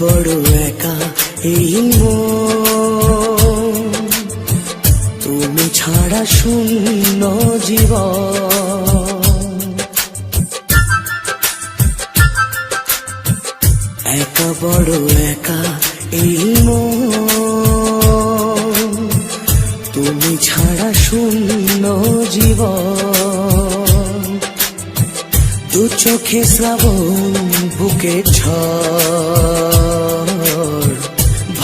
বড় একা এই তুমি ছাড়া শূন্য জীবন। একা বড় একা এই তুমি ছাড়া শূন্য জীবন। দু চোখে শ্রাবণ বুকে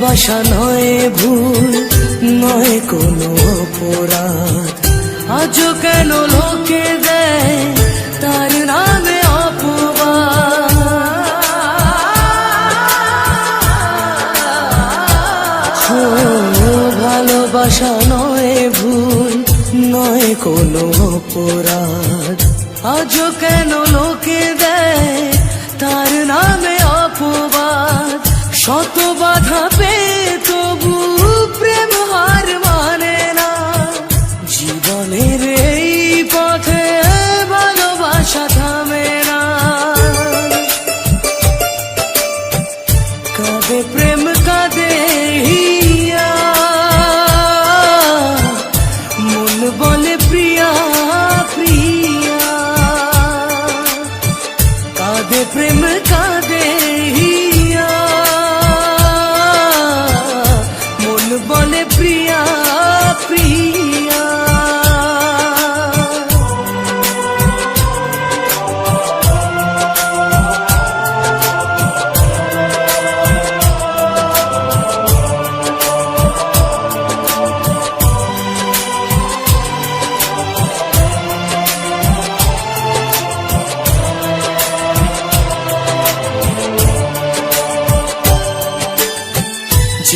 ভালোবাসা নয় ভুল, নয় কোনো অপরাধ। আজও কেন লোকে দেয় তার নামে ভালোবাসা নয় ভুল, নয় কোনো অপরাধ। আজও কেন লোকে দেয় তার নামে অপবাদ? শত বাধা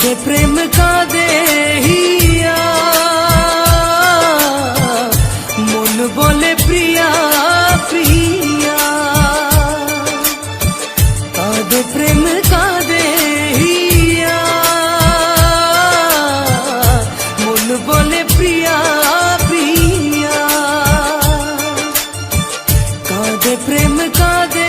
मुझे प्रेम का दे मन बोले, प्रिया प्रिया। दे, प्रेम का दे मन बोले, प्रिया प्रिया। दे, प्रेम का दे